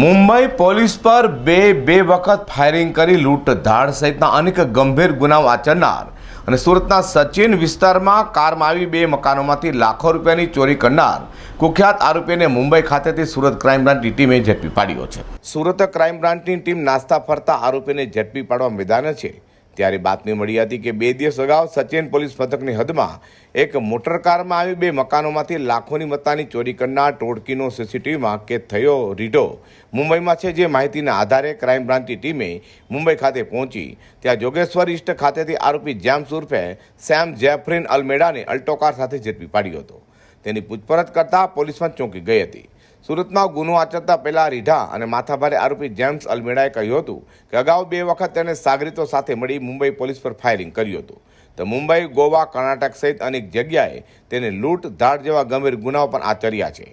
Mumbai police પર બે બે વખત ફાયરિંગ કરી લૂંટ ધાડ સહિતના અનેક ગંભીર ગુનાઓ આચરનાર. અને સુરતના સચિન વિસ્તારમાં કારમાં આવી બે મકાનોમાંથી લાખો રૂપિયાની ચોરી કરનાર કુખ્યાત આરોપીને મુંબઈ ખાતેથી સુરત ક્રાઇમ બ્રાન્ચની ટીમે ઝડપી પાડ્યો છે. સુરત ક્રાઇમ બ્રાન્ચની ટીમ નાસ્તા ફરતા આરોપીને ઝડપી પાડવા મેદાને છે. ત્યારે બાતમી મળી હતી કે બે દિવસ અગાઉ સચિન પોલીસ મથકની હદમાં એક મોટર કારમાં આવી બે મકાનોમાંથી લાખોની મત્તાની ચોરી કરનાર ટોળકીનો સીસીટીવીમાં કેદ થયો રીઢો. મુંબઈમાં છે જે માહિતીના આધારે ક્રાઇમ બ્રાન્ચની ટીમે મુંબઈ ખાતે પહોંચી. ત્યાં જોગેશ્વર ઇસ્ટ ખાતેથી આરોપી જેમ્સ ઉર્ફે સેમ જેફરીન અલમેડાને અલ્ટોકાર સાથે ઝડપી પાડ્યો હતો. તેની પૂછપરછ કરતા પોલીસમાં ચોંકી ગઈ હતી. સુરતમાં ગુનો આચરતા પહેલા રીઢા અને માથાભારે આરોપી જેમ્સ અલમેડાએ કહ્યું હતું કે અગાઉ બે વખત તેને સાગરીતો સાથે મળી મુંબઈ પોલીસ પર ફાયરિંગ કર્યું હતું. તો મુંબઈ, ગોવા, કર્ણાટક સહિત અનેક જગ્યાએ તેને લૂંટ, ધાડ જેવા ગંભીર ગુનાઓ પણ આચર્યા છે.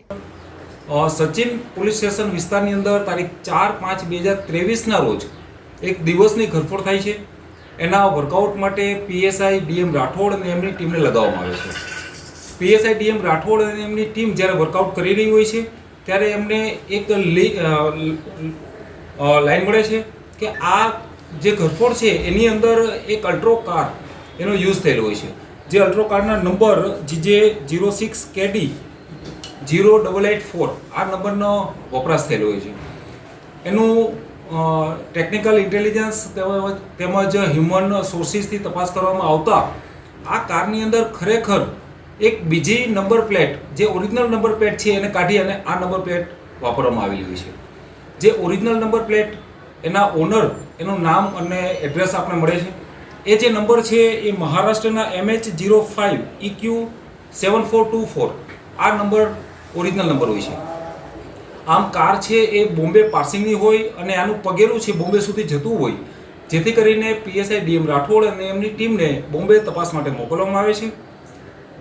સચિન પોલીસ સ્ટેશન વિસ્તારની અંદર તારીખ ચાર પાંચ બે હજાર ત્રેવીસના રોજ એક દિવસની ઘરફોડ થાય છે. એના વર્કઆઉટ માટે પીએસઆઈ ડીએમ રાઠોડ અને એમની ટીમને લગાવવામાં આવે છે. પીએસઆઈ ડીએમ રાઠોડ અને એમની ટીમ જ્યારે વર્કઆઉટ કરી રહી હોય છે ત્યારે એમને એક લાઈન મળે છે કે આ જે ઘરફોડ છે, એની અંદર એક અલ્ટ્રો કાર એનો યુઝ થયેલો હોય છે. જે અલ્ટ્રો કારના number GJ zero six KD zero double eight four આ નંબરનો વપરાશ થયેલો હોય છે. એનું ટેકનિકલ ઇન્ટેલિજન્સ તેમજ હ્યુમન સોર્સિસથી તપાસ કરવામાં આવતા આ કારની અંદર ખરેખર એક બીજી નંબર પ્લેટ જે ઓરિજિનલ નંબર પ્લેટ છે, એને કાઢી અને આ નંબર પ્લેટ વાપરવામાં આવેલી હોય છે. જે ઓરિજિનલ નંબર પ્લેટ એના ઓનર એનું નામ અને એડ્રેસ આપણે મળે છે. એ જે નંબર છે, એ મહારાષ્ટ્રના MH zero five EQ seven four two four આ નંબર ઓરિજિનલ નંબર હોય છે. આમ કાર છે, એ બોમ્બે પાસિંગની હોય અને આનું પગેરું છે, બોમ્બે સુધી જતું હોય. જેથી કરીને પીએસઆઈ ડીએમ રાઠોડ અને એમની ટીમને બોમ્બે તપાસ માટે મોકલવામાં આવે છે.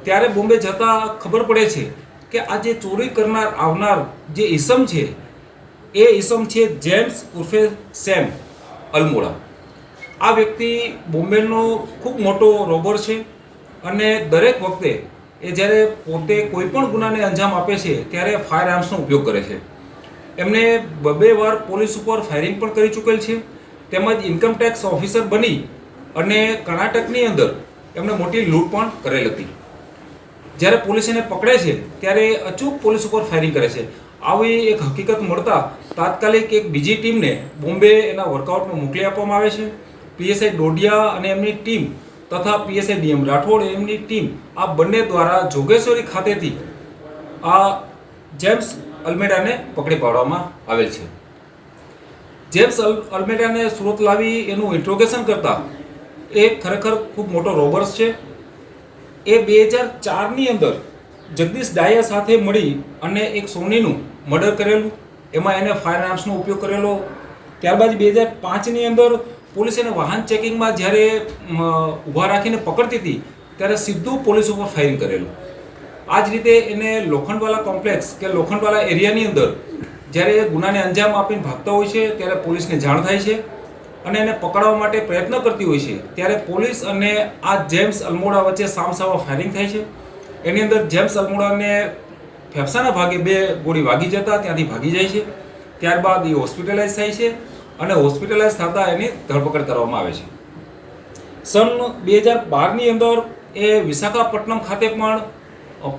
ત્યારે બોમ્બે જતાં ખબર પડે છે કે આ જે ચોરી કરનાર આવનાર જે ઈસમ છે, એ ઈસમ છે જેમ્સ ઉર્ફે સેમ અલમોડા. આ વ્યક્તિ બોમ્બેનો ખૂબ મોટો રોબર છે અને દરેક વખતે એ જ્યારે પોતે કોઈ પણ ગુનાને અંજામ આપે છે, ત્યારે ફાયર આર્મ્સનો ઉપયોગ કરે છે. એમને બબે વાર પોલીસ ઉપર ફાયરિંગ પણ કરી ચૂકેલ છે. તેમજ ઇન્કમ ટેક્સ ઓફિસર બની અને કર્ણાટકની અંદર એમણે મોટી લૂંટ પણ કરેલ હતી. જ્યારે પોલીસ એને પકડે છે, ત્યારે અચૂક પોલીસ ઉપર ફાયરિંગ કરે છે. આવી એક હકીકત મળતા તાત્કાલિક એક બીજી ટીમને બોમ્બે એના વર્કઆઉટમાં મોકલી આપવામાં આવે છે. પીએસઆઈ ડોડિયા અને એમની ટીમ તથા પીએસઆઈ ડીએમ રાઠોડ એમની ટીમ આ બંને દ્વારા જોગેશ્વરી ખાતેથી આ જેમ્સ અલ્મેડાને પકડી પાડવામાં આવેલ છે. જેમ્સ અલ અલ્મેડાને સુરત લાવી એનું ઇન્ટ્રોગેશન કરતા એ ખરેખર ખૂબ મોટો રોબર્સ છે. એ બે હજાર ચારની અંદર જગદીશ ડાયા સાથે મળી અને એક સોનીનું મર્ડર કરેલું. એમાં એને ફાયર આર્મ્સનો ઉપયોગ કરેલો. ત્યારબાદ બે હજાર પાંચની અંદર પોલીસ એને વાહન ચેકિંગમાં જ્યારે ઊભા રાખીને પકડતી હતી, ત્યારે સીધું પોલીસ ઉપર ફાયરિંગ કરેલું. આ જ રીતે એને લોખંડવાલા કોમ્પ્લેક્સ કે લોખંડવાલા એરિયાની અંદર જ્યારે ગુનાને અંજામ આપીને ભાગતા હોય છે, ત્યારે પોલીસને જાણ થાય છે. અને એને પકડવા માટે પ્રયત્ન કરતી હોય છે. ત્યારે પોલીસ અને આ જેમ્સ અલમોડા વચ્ચે સામસામા ફાયરિંગ થાય છે. એની અંદર જેમ્સ અલમોડાને ફેફસાના ભાગે બે ગોળી વાગી જતા, ત્યાંથી ભાગી જાય છે. ત્યારબાદ એ હોસ્પિટલાઇઝ થાય છે અને હોસ્પિટલાઇઝ થતાં એની ધરપકડ કરવામાં આવે છે. સન બે હજાર બારની અંદર એ વિશાખાપટ્ટનમ ખાતે પણ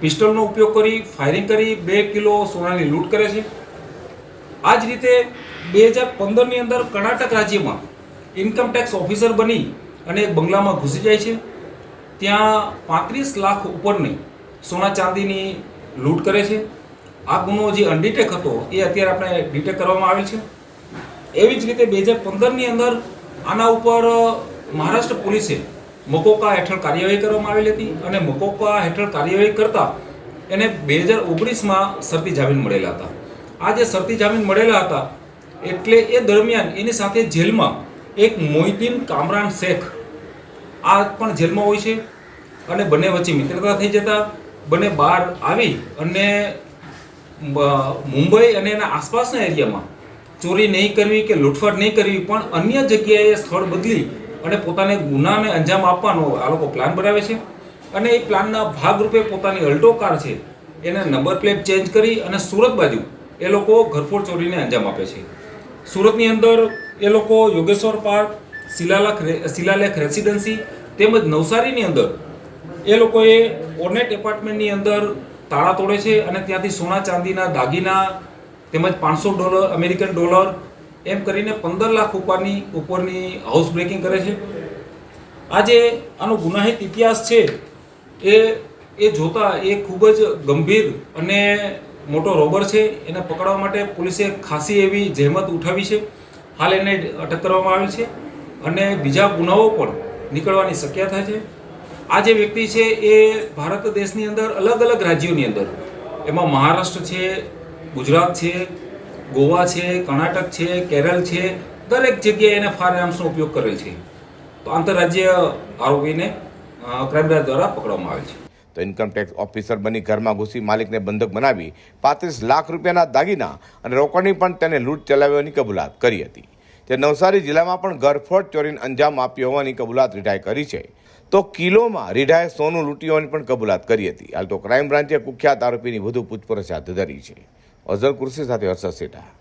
પિસ્ટલનો ઉપયોગ કરી ફાયરિંગ કરી, બે કિલો સોનાની લૂંટ કરે છે. આ જ રીતે બે હજાર પંદરની અંદર કર્ણાટક રાજ્યમાં ઇન્કમ ટેક્સ ઓફિસર બની અને એક બંગલામાં ઘૂસી જાય છે. ત્યાં પાંત્રીસ લાખ ઉપરની સોના ચાંદીની લૂંટ કરે છે. આ ગુનો જે અનડિટેક હતો એ અત્યારે આપણે ડિટેક કરવામાં આવેલ છે. એવી જ રીતે બે હજાર પંદરની અંદર આના ઉપર મહારાષ્ટ્ર પોલીસે મકોકા હેઠળ કાર્યવાહી કરવામાં આવેલી હતી અને મકોકા હેઠળ કાર્યવાહી કરતા એને બે હજાર ઓગણીસમાં શરતી જામીન મળેલા હતા. આ જે શરતી જામીન મળેલા હતા, એટલે એ દરમિયાન એની સાથે જેલમાં એક મોહિદ્દીન કામરાન શેખ. આ પણ જેલમાં હોય છે અને બંને વચ્ચે મિત્રતા થઈ જતા બંને બહાર આવી અને મુંબઈ અને એના આસપાસના એરિયામાં ચોરી નહીં કરવી કે લૂંટફાટ નહીં કરવી પણ અન્ય જગ્યાએ સ્થળ બદલી અને પોતાને ગુનાને અંજામ આપવાનો આ લોકો પ્લાન બનાવે છે. અને એ પ્લાનના ભાગરૂપે પોતાની અલ્ટો કાર છે એને નંબર પ્લેટ ચેન્જ કરી અને સુરત બાજુ એ લોકો ઘરફોડ ચોરીને અંજામ આપે છે. સુરતની અંદર એ લોકો યોગેશ્વર પાર્ક, શિલાલેખ શિલાલેખ રેસિડેન્સી તેમજ નવસારીની અંદર એ લોકોએ ઓર્નેટ એપાર્ટમેન્ટની અંદર તાળા તોડે છે અને ત્યાંથી સોના ચાંદીના દાગીના તેમજ પાંચસો ડોલર, અમેરિકન ડોલર એમ કરીને પંદર લાખ ઉપરની ઉપરની હાઉસ બ્રેકિંગ કરે છે. આજે આનો ગુનાહિત ઇતિહાસ છે એ એ જોતા એ ખૂબ જ ગંભીર અને મોટો રોબર છે. એને પકડવા માટે પોલીસે ખાસી એવી જહેમત ઉઠાવી છે. હાલ એને અટક કરવામાં આવેલ છે અને બીજા ગુનાઓ પણ નીકળવાની શક્યતા છે આ જે વ્યક્તિ છે એ ભારત દેશની અંદર અલગ અલગ રાજ્યોની અંદર એમાં મહારાષ્ટ્ર છે ગુજરાત છે ગોવા છે કર્ણાટક છે કેરળ છે દરેક જગ્યાએ એને ફાયર આર્મ્સનો ઉપયોગ કરેલ છે તો આંતરરાજ્ય આરોપીને ક્રાઇમ બ્રાન્ચ દ્વારા પકડવામાં આવે છે તો ઇન્કમ ટેક્સ ઓફિસર બની ઘરમાં ઘૂસી માલિકને બંધક બનાવી પાંત્રીસ લાખ રૂપિયાના દાગીના અને રોકડની પણ તેને લૂંટ ચલાવ્યાની કબૂલાત કરી હતી. તે નવસારી જિલ્લામાં પણ ઘરફોડ ચોરીને અંજામ આપ્યો હોવાની કબૂલાત રીઢાએ કરી છે. તો કિલોમાં રીઢાએ સોનું લૂંટી હોવાની પણ કબૂલાત કરી હતી. હાલ તો ક્રાઇમ બ્રાન્ચે કુખ્યાત આરોપીની વધુ પૂછપરછ હાથ ધરી છે. અઝર કુર્સી સાથે હર્ષદ સેઠા.